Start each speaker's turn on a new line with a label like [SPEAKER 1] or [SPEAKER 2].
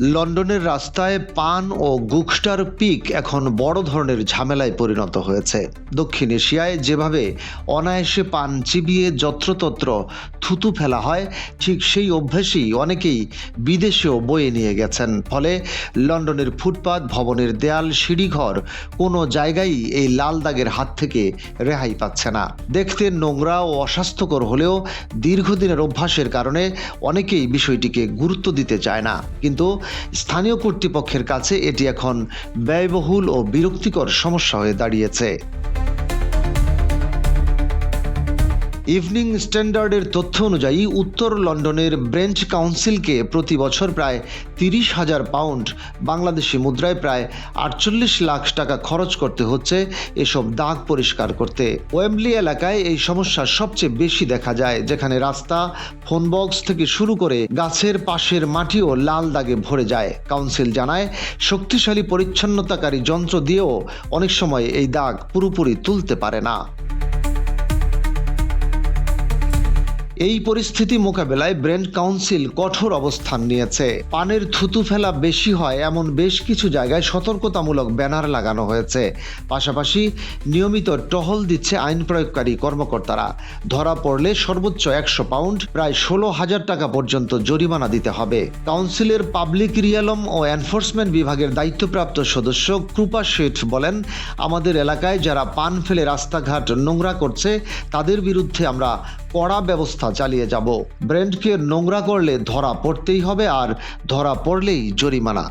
[SPEAKER 1] লন্ডনের রাস্তায় পান ও গুকস্টার পিক এখন বড় ধরনের ঝামেলায় পরিণত হয়েছে। দক্ষিণ এশিয়ায় যেভাবে অনায়াসে পান চিবিয়ে যত্রতত্র থুতু ফেলা হয়, ঠিক সেই অভ্যাসই অনেকেই বিদেশেও বয়ে নিয়ে গেছেন। ফলে লন্ডনের ফুটপাত, ভবনের দেয়াল, সিঁড়িঘর কোনো জায়গায় এই লাল দাগের হাত থেকে রেহাই পাচ্ছে না। দেখতে নোংরা ও অস্বাস্থ্যকর হলেও দীর্ঘদিনের অভ্যাসের কারণে অনেকেই বিষয়টিকে গুরুত্ব দিতে চায় না। কিন্তু স্থানীয় কর্তৃপক্ষের কাছে এটি এখন ব্যয়বহুল ও বিরক্তিকর সমস্যা হয়ে দাঁড়িয়েছে। ইভনিং স্ট্যান্ডার্ডের তথ্য অনুযায়ী উত্তর লন্ডনের ব্রেঞ্চ কাউন্সিলকে প্রতি বছর প্রায় তিরিশ হাজার পাউন্ড, বাংলাদেশি মুদ্রায় প্রায় আটচল্লিশ লাখ টাকা খরচ করতে হচ্ছে এসব দাগ পরিষ্কার করতে। ওয়েম্বলি এলাকায় এই সমস্যা সবচেয়ে বেশি দেখা যায়, যেখানে রাস্তা, ফোন বক্স থেকে শুরু করে গাছের পাশের মাটিও লাল দাগে ভরে যায়। কাউন্সিল জানায়, শক্তিশালী পরিচ্ছন্নতাকারী যন্ত্র দিয়েও অনেক সময় এই দাগ পুরোপুরি তুলতে পারে না। এই পরিস্থিতি মোকাবেলায় ব্র্যান্ড কাউন্সিল কঠোর অবস্থান নিয়েছে। পানের থুতু ফেলা বেশি হয় এমন বেশ কিছু জায়গায় সতর্কতামূলক ব্যানার লাগানো হয়েছে। পাশাপাশি নিয়মিত টহল দিচ্ছে আইন প্রয়োগকারী কর্মকর্তারা। ধরা পড়লে সর্বোচ্চ একশো পাউন্ড, প্রায় ষোলো হাজার টাকা পর্যন্ত জরিমানা দিতে হবে। কাউন্সিলের পাবলিক রিয়ালম ও এনফোর্সমেন্ট বিভাগের দায়িত্বপ্রাপ্ত সদস্য কৃপা শেঠ বলেন, আমাদের এলাকায় যারা পান ফেলে রাস্তাঘাট নোংরা করছে, তাদের বিরুদ্ধে আমরা কড়া ব্যবস্থা চালিয়ে যাব। ব্র্যান্ডকে নোংরা করলে ধরা পড়তেই হবে আর ধরা পড়লেই জরিমানা।